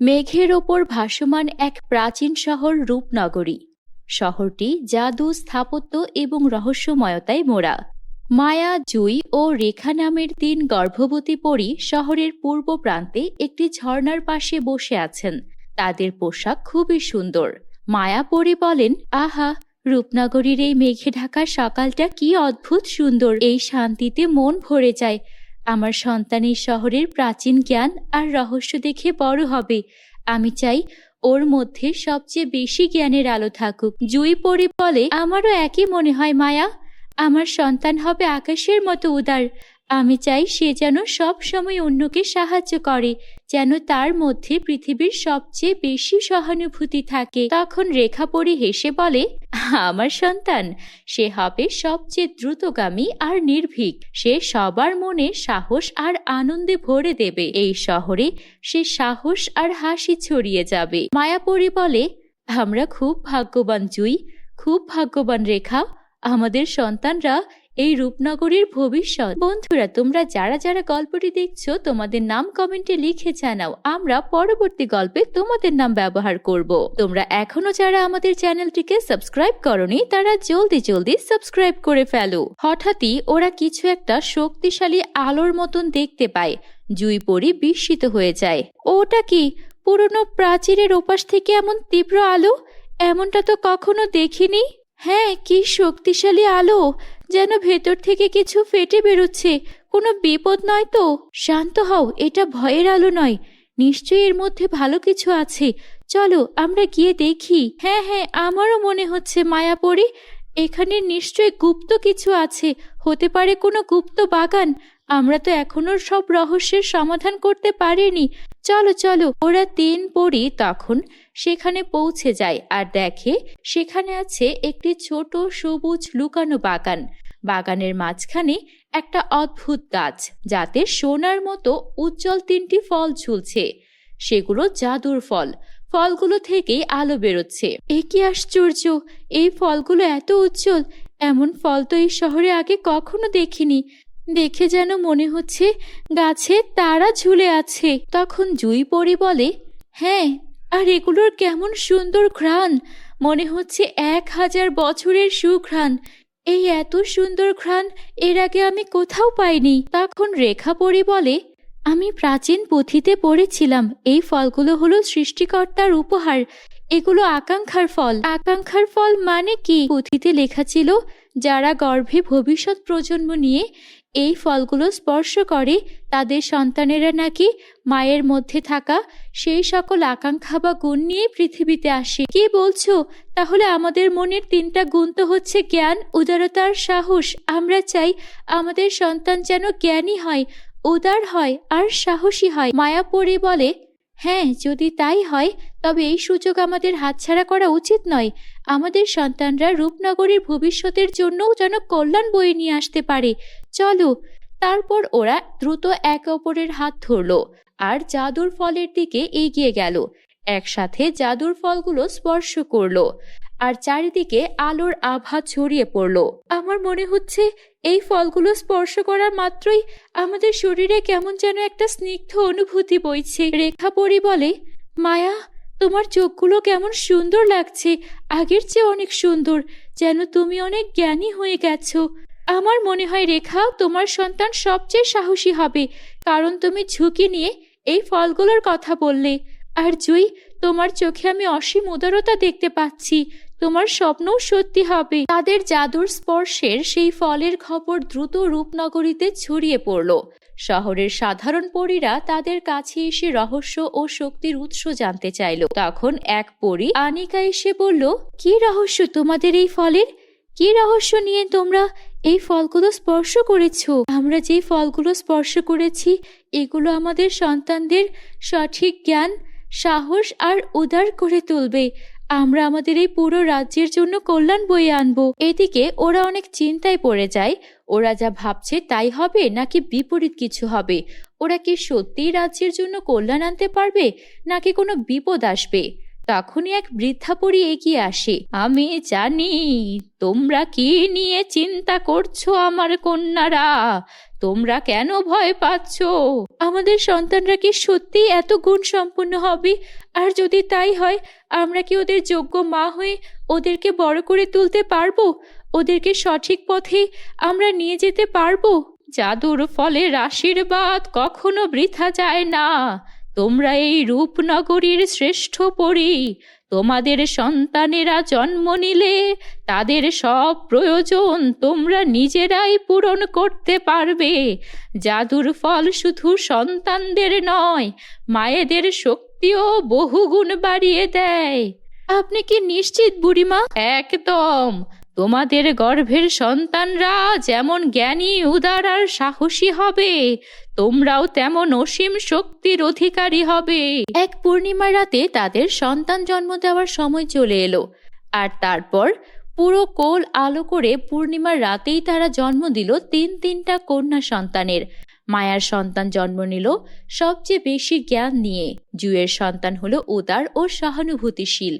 মেঘের ওপর ভাসমান এক প্রাচীন শহর রূপনগরী। শহরটি জাদু, স্থাপত্য এবং রহস্যময়তায় মোড়া। মায়া, জুই ও রেখা নামের তিন গর্ভবতী পরী শহরের পূর্ব প্রান্তে একটি ঝর্ণার পাশে বসে আছেন। তাদের পোশাক খুবই সুন্দর। মায়া পরি বলেন, আহা, রূপনগরীর এই মেঘে ঢাকা সকালটা কি অদ্ভুত সুন্দর। এই শান্তিতে মন ভরে যায়। আমার সন্তান এই শহরের প্রাচীন জ্ঞান আর রহস্য দেখে বড় হবে। আমি চাই ওর মধ্যে সবচেয়ে বেশি জ্ঞানের আলো থাকুক। জুই পরি বলে, আমারও একই মনে হয় মায়া। আমার সন্তান হবে আকাশের মতো উদার। আমি চাই সে যেন সব সময় অন্যকে সাহায্য করে। যেন তার মধ্যে পৃথিবীর সবচেয়ে বেশি সহানুভূতি থাকে। তখন রেখা পরি হেসে বলে, আমার সন্তান, সে হবে সবচেয়ে দ্রুতগামী আর নির্ভীক। সে সবার মনে সাহস আর আনন্দে ভরে দেবে। এই শহরে সে সাহস আর হাসি ছড়িয়ে যাবে। মায়াপরি বলে, আমরা খুব ভাগ্যবান জুই, খুব ভাগ্যবান রেখা। আমাদের সন্তানরা এই রূপনগরীর ভবিষ্যৎ। বন্ধুরা, তোমরা যারা যারা গল্পটি দেখছ, তোমাদের নাম কমেন্টে লিখে জানাও। আমরা পরবর্তী গল্পে তোমাদের নাম ব্যবহার করব। তোমরা এখনও যারা আমাদের চ্যানেলটিকে সাবস্ক্রাইব করনি, তারা জলদি জলদি সাবস্ক্রাইব করে ফেলো। হঠাৎই ওরা কিছু একটা শক্তিশালী আলোর মতন দেখতে পায়, জুই পরি বিস্মিত হয়ে যায়। ওটা কি? পুরনো প্রাচীরের ওপাশ থেকে এমন তীব্র আলো? এমনটা তো কখনো দেখিনি। হ্যাঁ কি শক্তিশালী আলো! যেন ভেতর থেকে কিছু ফেটে বেরোচ্ছে। কোনো বিপদ নয় তো? শান্ত হও, এটা ভয়ের আলো নয়। নিশ্চয়ই এর মধ্যে ভালো কিছু আছে। চলো, আমরা গিয়ে দেখি। হ্যাঁ হ্যাঁ আমারও মনে হচ্ছে মায়াপরি। এখানে নিশ্চয়ই গুপ্ত কিছু আছে। হতে পারে কোনো গুপ্ত বাগান। আমরা তো এখনও সব রহস্যের সমাধান করতে পারিনি। চলো চলো। ওরা তিন পরি তখন সেখানে পৌঁছে যায় আর দেখে সেখানে আছে একটি ছোট সবুজ লুকানো বাগান। বাগানের মাঝখানে একটা অদ্ভুত গাছ, যাতে সোনার মতো উজ্জ্বল তিনটি ফল ঝুলছে। সেগুলো জাদুর ফল। ফলগুলো থেকেই আলো বেরোচ্ছে। এ কি আশ্চর্য! এই ফলগুলো এত উজ্জ্বল! এমন ফল তো এই শহরে আগে কখনো দেখিনি। দেখে যেন মনে হচ্ছে গাছে তারা ঝুলে আছে। তখন জুই পরি বলে হ্যাঁ আর এগুলোর কেমন সুন্দর ঘ্রাণ। মনে হচ্ছে এক হাজার বছরের সুঘ্রাণ। এই এত সুন্দর ঘ্রাণ এর আগে আমি কোথাও পাইনি। তখন রেখা পরি বলে, আমি প্রাচীন পুঁথিতে পড়েছিলাম। এই ফলগুলো হলো সৃষ্টিকর্তার উপহার। এগুলো আকাঙ্ক্ষার ফল। আকাঙ্ক্ষার ফল মানে কি? পুঁথিতে লেখা ছিল, যারা গর্ভে ভবিষ্যৎ প্রজন্ম নিয়ে এই ফলগুলো স্পর্শ করে তাদের সন্তানেরা নাকি মায়ের মধ্যে থাকা সেই সকল আকাঙ্ক্ষা বা গুণ নিয়ে পৃথিবীতে আসে। কি বলছো? তাহলে আমাদের মনের তিনটা গুণ তো হচ্ছে জ্ঞান উদারতার সাহস। আমরা চাই আমাদের সন্তান যেন জ্ঞানী হয়, উদার হয় আর সাহসী হয়। মায়াপুরী বলে হ্যাঁ যদি তাই হয়, তবে এই সুযোগ আমাদের হাতছাড়া করা উচিত নয়। আমাদের সন্তানরা রূপনগরীর ভবিষ্যতের জন্যও যেন কল্যাণ বয়ে নিয়ে আসতে পারে। চলো, তারপর ওরা দ্রুত একে অপরের হাত ধরল, আর জাদুর ফলের দিকে এগিয়ে গেল। একসাথে জাদুর ফলগুলো স্পর্শ করল, আর চারিদিকে আলোর আভা ছড়িয়ে পড়ল। আমার মনে হচ্ছে এই ফলগুলো স্পর্শ করার মাত্রই আমাদের শরীরে কেমন যেন একটা স্নিগ্ধ অনুভূতি বইছে। রেখা পরি বলে, মায়া, তোমার চোখগুলো কেমন সুন্দর লাগছে। আগের চেয়ে অনেক সুন্দর, যেন তুমি অনেক জ্ঞানী হয়ে গেছো। আমার মনে হয় রেখা তোমার সন্তান সবচেয়ে সাহসী হবে, কারণ তুমি ঝুঁকি নিয়ে এই ফলগুলোর কথা বললে। আর জুই, তোমার চোখে আমি অসীম উদারতা দেখতে পাচ্ছি। তোমার স্বপ্নও সত্যি হবে। তাদের জাদুর স্পর্শের সেই ফলের খবর দ্রুত রূপনগরীতে ছড়িয়ে পড়ল। শহরের সাধারণ পরীরা তাদের কাছে এসে রহস্য ও শক্তির উৎস জানতে চাইল। তখন এক পরী আনিকা এসে বলল, কি রহস্য তোমাদের এই ফলের? কি রহস্য নিয়ে তোমরা এই ফলগুলো স্পর্শ করেছ? আমরা যে ফলগুলো স্পর্শ করেছি, এগুলো আমাদের সন্তানদের সঠিক জ্ঞান, সাহস আর উদার করে তুলবে। আমরা আমাদের এই পুরো রাজ্যের জন্য কল্যাণ বয়ে আনব। এদিকে ওরা অনেক চিন্তায় পড়ে যায়। ওরা যা ভাবছে তাই হবে নাকি বিপরীত কিছু হবে? ওরা কি সত্যিই রাজ্যের জন্য কল্যাণ আনতে পারবে নাকি কোনো বিপদ আসবে? তখনই এক বৃদ্ধা পরি এগিয়ে আসে। আমি জানি তোমরা কি নিয়ে চিন্তা করছ আমার কন্যারা? তোমরা কেন ভয় পাচ্ছ? আমাদের সন্তানরা কি সত্যি এত গুণ সম্পন্ন হবে? আর যদি তাই হয়, আমরা কি ওদের যোগ্য মা হয়ে ওদেরকে বড় করে তুলতে পারব? ওদেরকে সঠিক পথে আমরা নিয়ে যেতে পারব? জাদুর ফলের আশীর্বাদ কখনো বৃথা যায় না। তোমরা এই রূপনগরীর শ্রেষ্ঠ পরি। তোমাদের সন্তানেরা জন্ম নিলে, তাদের সব প্রয়োজন তোমরা নিজেরাই পূরণ করতে পারবে। জাদুর ফল শুধু সন্তানদের নয়, মায়েদের শক্তিও বহুগুণ বাড়িয়ে দেয়। আপনি কি নিশ্চিত বুড়িমা? একদম। তোমাদের গর্ভের সন্তানরা যেমন জ্ঞানী, উদার আর সাহসী হবে, তোমরাও তেমন অসীম শক্তির অধিকারী হবে। এক পূর্ণিমা রাতে তাদের সন্তান জন্ম দেওয়ার সময় চলে এলো। আর তারপর পুরো কোল আলো করে পূর্ণিমার রাতেই তারা জন্ম দিল তিন তিনটা কন্যা সন্তানের। মায়ার সন্তান জন্ম নিল সবচেয়ে বেশি জ্ঞান নিয়ে। জুয়ের সন্তান হলো উদার ও সহানুভূতিশীল।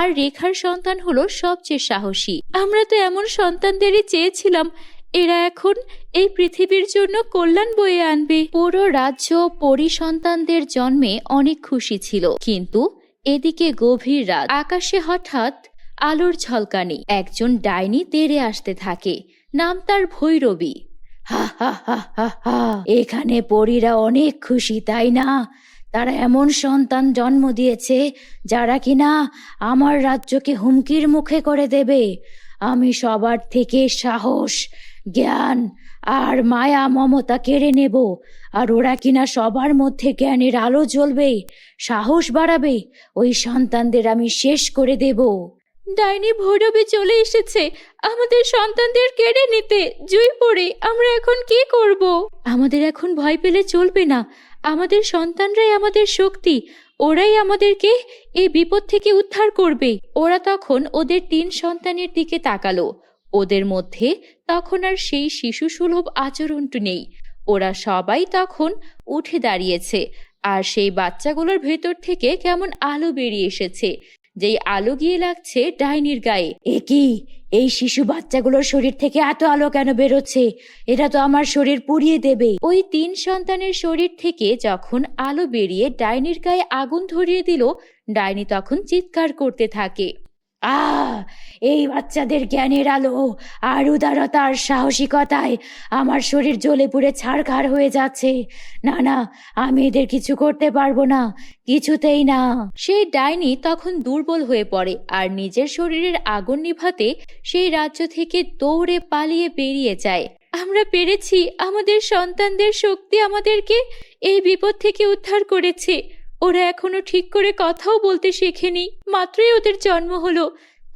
আর রেখার সন্তান হলো সবচেয়ে সাহসী। আমরা তো এমন সন্তানদেরই চেয়েছিলাম, এরা এখন এই পৃথিবীর জন্য কল্যাণ বয়ে আনবে। পুরো রাজ্য পরি সন্তানদের জন্মে অনেক খুশি ছিল, কিন্তু এদিকে গভীর রাত। আকাশে হঠাৎ আলোর ঝলকানি। একজন ডাইনি তেড়ে আসতে থাকে, নাম তার ভৈরবী। হা হা হা হা হা, এখানে পরীরা অনেক খুশি, তাই না? তারা এমন সন্তান জন্ম দিয়েছে যারা কিনা আমার রাজ্যকে হুমকির মুখে করে দেবে। আমি সবার থেকে সাহস, জ্ঞান আর মায়া, মমতা কেড়ে নেব। আর ওরা কিনা সবার মধ্যে জ্ঞানের আলো জ্বলবে, সাহস বাড়াবে, ওই সন্তানদের আমি শেষ করে দেব। ডাইনি ভৈরবে চলে এসেছে। আমাদের সন্তানদের কেড়ে নিতে। জুই পড়ে, আমরা এখন কি করব? আমাদের এখন ভয় পেলে চলবে না। আমাদের সন্তানরাই আমাদের শক্তি। ওরাই আমাদেরকে এই বিপদ থেকে উদ্ধার করবে। ওরা তখন ওদের তিন সন্তানের দিকে তাকালো। ওদের মধ্যে তখন আর সেই শিশু সুলভ আচরণটি নেই। ওরা সবাই তখন উঠে দাঁড়িয়েছে। আর সেই বাচ্চাগুলোর ভেতর থেকে কেমন আলো বেরিয়ে এসেছে। যেই আলো গিয়ে লাগছে ডাইনির গায়ে। এ কি? এই শিশু বাচ্চাগুলোর শরীর থেকে এত আলো কেন বেরোচ্ছে? এটা তো আমার শরীর পুড়িয়ে দেবে। ওই তিন সন্তানের শরীর থেকে যখন আলো বেরিয়ে ডাইনির গায়ে আগুন ধরিয়ে দিল, ডাইনি তখন চিৎকার করতে থাকে। আ এই বাচ্চাদের জ্ঞানের আলো আর উদারতা আর সাহসিকতায় আমার শরীর জ্বলে পুড়ে ছাড়খাড় হয়ে যাচ্ছে। না না, আমি এদের কিছু করতে পারব না। কিছুতেই না। সেই ডাইনি তখন দুর্বল হয়ে পড়ে আর নিজের শরীরের আগুন নিভাতে সেই রাজ্য থেকে দৌড়ে পালিয়ে বেরিয়ে যায়। আমরা পেরেছি আমাদের সন্তানদের শক্তি আমাদেরকে এই বিপদ থেকে উদ্ধার করেছে। ওরা এখনও ঠিক করে কথাও বলতে শেখেনি, মাত্রই ওদের জন্ম হলো।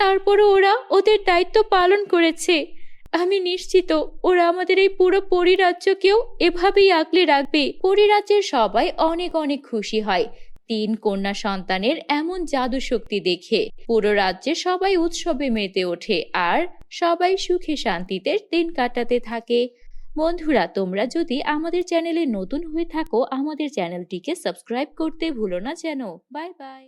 তারপরও ওরা ওদের দায়িত্ব পালন করেছে। আমি নিশ্চিত ওরা আমাদের এই পুরো পরিরাজ্যকেও এভাবেই আগলে রাখবে। পরিরাজ্যের সবাই অনেক অনেক খুশি হয়। তিন কন্যা সন্তানের এমন জাদু শক্তি দেখে পুরো রাজ্যে সবাই উৎসবে মেতে ওঠে আর সবাই সুখে শান্তিতে দিন কাটাতে থাকে। বন্ধুরা, তোমরা যদি আমাদের চ্যানেলে নতুন হয়ে থাকো, আমাদের চ্যানেলটিকে সাবস্ক্রাইব করতে ভুলো না যেন। Bye bye.